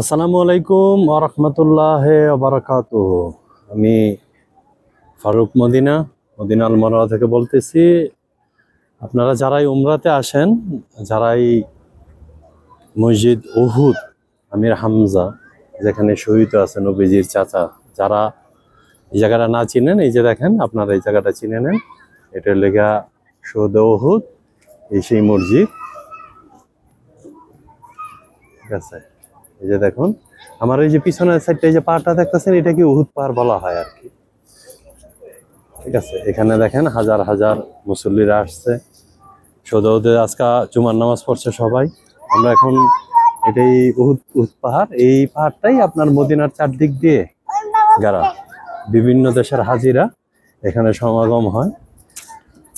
আসসালামু আলাইকুম আরহামতুল্লাহ বারাকাত আমি ফারুক মদিনা মদিনা আলমরা থেকে বলতেছি, আপনারা যারাই উমরাতে আসেন, যারাই মসজিদ উহুদ, আমির হামজা, যেখানে শহীদ আছে নবীজির চাচা, যারা এই জায়গাটা না চিনেন, এই যে দেখেন, আপনারা এই জায়গাটা চিনে নেন। এটা লেগা শহীদ উহুদ, এই সেই মসজিদ। ঠিক আছে। এই যে দেখুন, আমার এই যে পিছনের সাইডটা এই যে পাহাড়টা দেখতেছেন, এটা কি উহুদ পাহাড় বলা হয় আর কি? ঠিক আছে, এখানে দেখেন হাজার হাজার মুসল্লিরা আসছে। সৌদৌদে আজকা জুমার নামাজ পড়ছে সবাই। আমরা এখন এটাই উহুদ উহুদ পাহাড়। এই পাহাড়টাই আপনার মদিনার চারদিক দিয়ে যারা বিভিন্ন দেশের হাজিরা এখানে সমাগম হয়।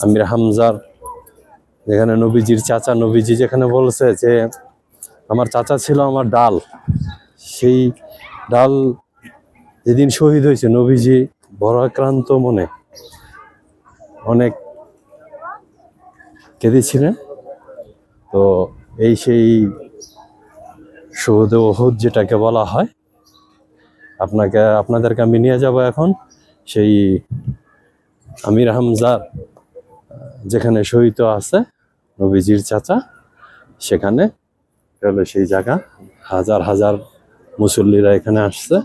আমির হামজার, যেখানে নবীজির চাচা নবীজি যেখানে বলছে যে আমার চাচা ছিল আমার ডাল। সেই ডাল যেদিন শহীদ হয়েছে, নবীজি বরাক্রান্ত মনে অনেক কেঁদেছিলেন। তো এই সেই শহীদ ওহুদ যেটাকে বলা হয়, আপনাকে, আপনাদেরকে আমি নিয়ে যাব এখন। সেই আমির হামজার যেখানে শহীদ আছে, নবীজির চাচা, সেখানে এটা হলো সেই জায়গা। হাজার হাজার মুসল্লিরা এখানে আসছে।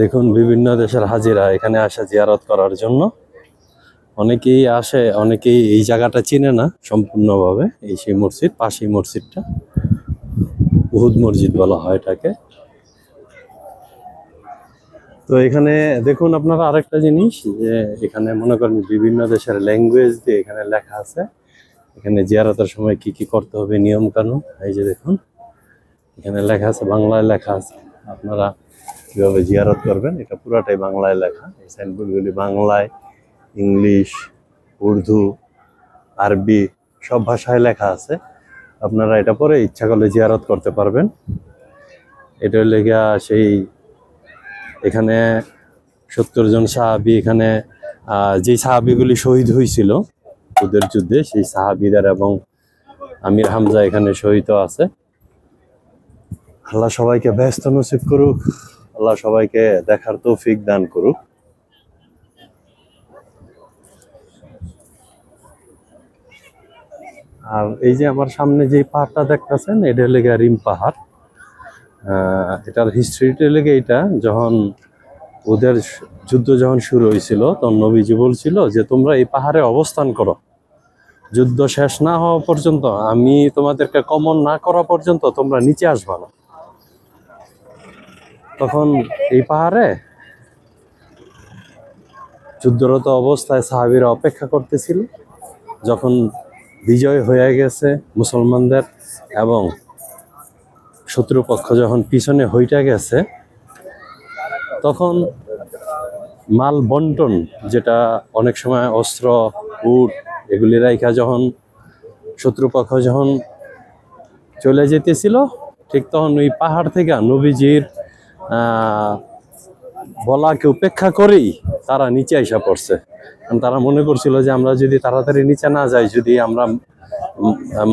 দেখুন, বিভিন্ন দেশের হাজিরা এখানে আসে জিয়ারত করার জন্য। অনেকেই আসে, অনেকেই এই জায়গাটা চিনে না সম্পূর্ণভাবে, এই সেই মসজিদ, পাশেই মসজিদটা। উহুদ মসজিদ বলা হয় এটাকে। তো এখানে দেখুন আপনারা আরেকটা জিনিস, যে এখানে মনে করেন বিভিন্ন দেশের ল্যাঙ্গুয়েজ দিয়ে এখানে লেখা আছে। এখানে জিয়ারতের সময় কি কি করতে হবে, নিয়ম কানুন, এই যে দেখুন, এখানে লেখা আছে, বাংলায় লেখা আছে। আপনারা কীভাবে জিয়ারত করবেন, এটা পুরাটাই বাংলায় লেখা। এই সাইনবোর্ডগুলি বাংলায়, ইংলিশ, উর্দু, আরবি, সব ভাষায় লেখা আছে। আপনারা এটা পরে ইচ্ছা করলে জিয়ারত করতে পারবেন। এটা লেগা সেই এখানে সত্তর জন সাহাবি এখানে যে সাহাবিগুলি শহীদ হয়েছিল ওদের যুদ্ধে, সেই সাহাবিদের এবং আমির হামজা এখানে শহীদ আছে। আল্লাহ সবাইকে ব্যস্ত নসিব করুক, আল্লাহ সবাইকে দেখার তৌফিক দান করুক। আর এই যে আমার সামনে যে পাহাড়টা দেখতেছেন, এটা লেগে রিম পাহাড়। এটার হিস্ট্রিটা লেগে এটা যখন ওদের যুদ্ধ যখন শুরু হয়েছিল, তখন নবীজি বলছিল যে, তোমরা এই পাহাড়ে অবস্থান করো। যুদ্ধ শেষ না হওয়া পর্যন্ত, আমি তোমাদেরকে কমন না করা পর্যন্ত তোমরা নিচে আসবা না। তখন এই পাহাড়ে যুদ্ধরত অবস্থায় সাহাবিরা অপেক্ষা করতেছিল। যখন বিজয় হয়ে গেছে মুসলমানদের এবং শত্রুপক্ষ যখন পিছনে হইটা গেছে, তখন মাল বন্টন, যেটা অনেক সময় অস্ত্র, উট এগুলি রাইখা যখন শত্রুপক্ষ যখন চলে যেতেছিল, ঠিক তখন ওই পাহাড় থেকে নবীজির বলাকে উপেক্ষা করেই তারা নিচে আইসা পড়ছে। তারা মনে করছিল যে আমরা যদি তাড়াতাড়ি নিচে না যাই, যদি আমরা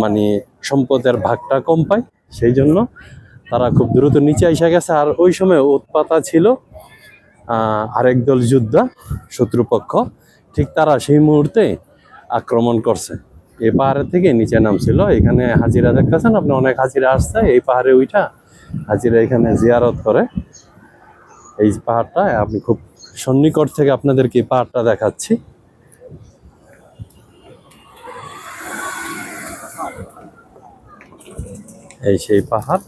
মানে সম্পদের ভাগটা কম পাই সেই জন্য তারা খুব দ্রুত নিচে আইসা গেছে। আর ওই সময় উৎপাতা ছিল আরেক দল যোদ্ধা, শত্রুপক্ষ, ঠিক তারা সেই মুহূর্তে আক্রমণ করছে। এই পাহাড়ের থেকে নিচে নামছিল। এখানে হাজিরা দেখতেছেন আপনি, অনেক হাজিরা আসছে। এই পাহাড়ে উইঠা হাজিরা এখানে জিয়ারত করে। এই পাহাড়টা, আমি খুব সন্নিকট থেকে আপনাদেরকে এই পাহাড়টা দেখাচ্ছি। এই সেই পাহাড়।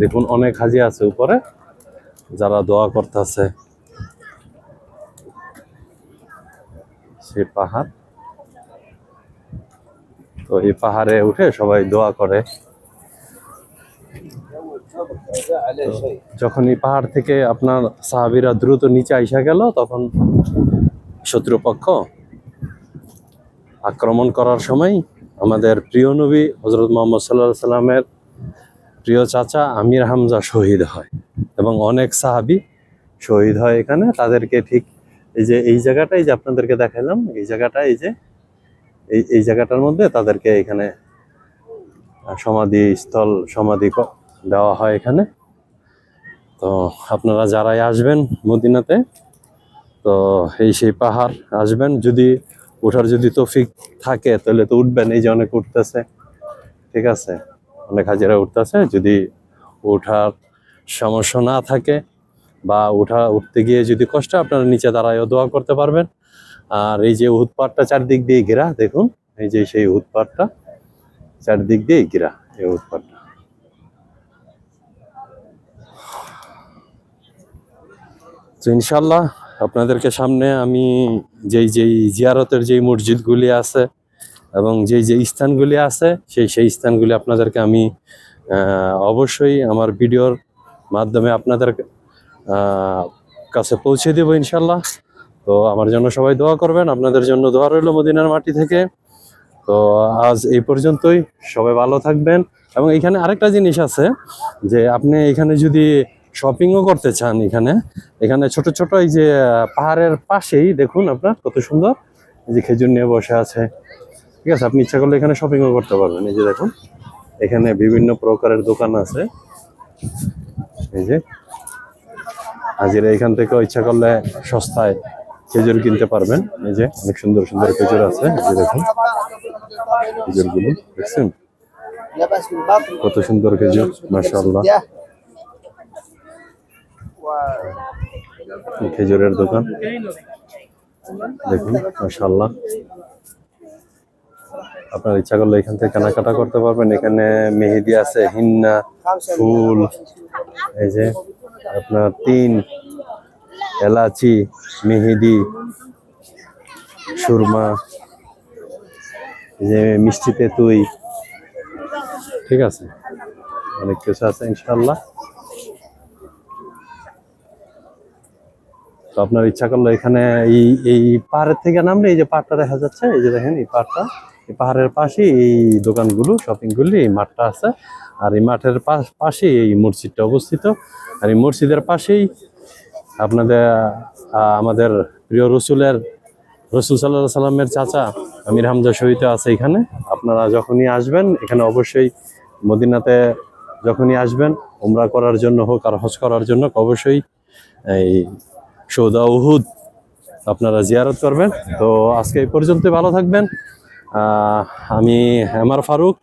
দেখুন, অনেক হাজি আছে উপরে, যারা দোয়া করতেছে। সেই পাহাড়। তো এই পাহাড়ে উঠে সবাই দোয়া করে। যখন এই পাহাড় থেকে আপনার সাহাবিরা দ্রুত নিচে আইসা গেল, তখন শত্রুপক্ষ আক্রমণ করার সময় আমাদের প্রিয় নবী হজরত মোহাম্মদ সাল্লাহ সাল্লামের প্রিয় চাচা আমির হামজা শহীদ হয় এবং অনেক সাহাবি শহীদ হয় এখানে। তাদেরকে ঠিক এই যে এই জায়গাটাই যে আপনাদেরকে দেখালাম এই জায়গাটা এই যে এই এই জায়গাটার মধ্যে তাদেরকে এখানে সমাধি স্থল, সমাধি দেওয়া হয় এখানে। তো আপনারা যারাই আসবেন মদিনাতে, তো এই সেই পাহাড় আসবেন। যদি ওঠার যদি তৌফিক থাকে, তাহলে তো উঠবেন। এই যে অনেক উঠতেছে। ঠিক আছে? অনেক হাজিরা উঠতেছে। যদি ওঠার সমস্যা না থাকে বা উঠা, উঠতে গিয়ে যদি কষ্ট আপনারা নিচে দাঁড়ায়ও দোয়া করতে পারবেন। আর এই যে উৎপাটটা চারদিক দিয়ে ঘেরা, দেখুন, এই যে সেই উৎপাটটা চারদিক দিয়ে ঘেরা, এই উৎপাটটা তো ইনশাল্লাহ আপনাদেরকে সামনে আমি যেই যেই জিয়ারতের যেই মসজিদগুলি আছে এবং যেই যে স্থানগুলি আছে, সেই সেই স্থানগুলি আপনাদেরকে আমি অবশ্যই আমার ভিডিওর মাধ্যমে আপনাদের কাছে পৌঁছে দেবো ইনশাল্লাহ তো আমার জন্য সবাই দোয়া করবেন। আপনাদের জন্য দোয়া রইল মদিনার মাটি থেকে। তো আজ এই পর্যন্তই। সবাই ভালো থাকবেন। এবং এখানে আরেকটা জিনিস আছে যে, আপনি এখানে যদি শপিংও করতে চান এখানে। এখানে ছোট ছোট এই যে পাহাড়ের পাশেই দেখুন আপনার কত সুন্দর। এই যে খেজুর নিয়ে বসে আছে। ঠিক আছে, আপনি ইচ্ছা করলে এখানে শপিংও করতে পারবেন। এই যে দেখুন, এখানে বিভিন্ন প্রকারের দোকান আছে। এই যে, হাজিরা এখান থেকেও ইচ্ছা করলে সস্তায় খেজুর কিনতে পারবেন। এই যে, অনেক সুন্দর সুন্দর খেজুর আছে। এই যে দেখুন, খেজুরগুলো, দেখছেন? কত সুন্দর খেজুর মাসা খেজুরের দোকান। দেখুন মাসাল্লাহ আপনার ইচ্ছা করলে এখান থেকে কেনাকাটা করতে পারবেন। এখানে মেহেদি আছে, হিন্না, ফুল, এই যে আপনার তিন, এলাচি, মেহেদি, সুরমা যে মিষ্টি তেঁতুই। ঠিক আছে? অনেক কিছু আছে ইনশাল্লাহ তো আপনার ইচ্ছা করলে এখানে এই এই পাহাড়ের থেকে নামলে এই যে পাহাড়টা দেখা যাচ্ছে, এই যে দেখেন এই পাহাড়টা, এই পাহাড়ের পাশে এই দোকানগুলো শপিংগুলি এই মাঠটা আছে। আর এই মাঠের পাশ- পাশে এই মসজিদটা অবস্থিত। আর এই মসজিদের পাশেই আপনাদের আমাদের প্রিয় রসুলের, রসুল সাল্লাহ সাল্লামের চাচা আমির হামজা শহীদ আছে এখানে। আপনারা যখনই আসবেন, এখানে অবশ্যই মদিনাতে যখনই আসবেন, উমরা করার জন্য হোক আর হজ করার জন্য অবশ্যই এই সৌদা উহুদ আপনারা জিয়ারত করবেন। তো আজকে এই পর্যন্ত ভালো থাকবেন। আমি আমার ফারুক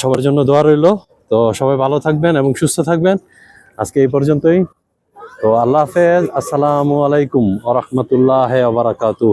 সবার জন্য দোয়া রইল। তো সবাই ভালো থাকবেন এবং সুস্থ থাকবেন। আজকে এই পর্যন্তই। তো আল্লাহ হাফেজ। আসসালামু আলাইকুম আ রহমতুল্লাহ বারাকাতু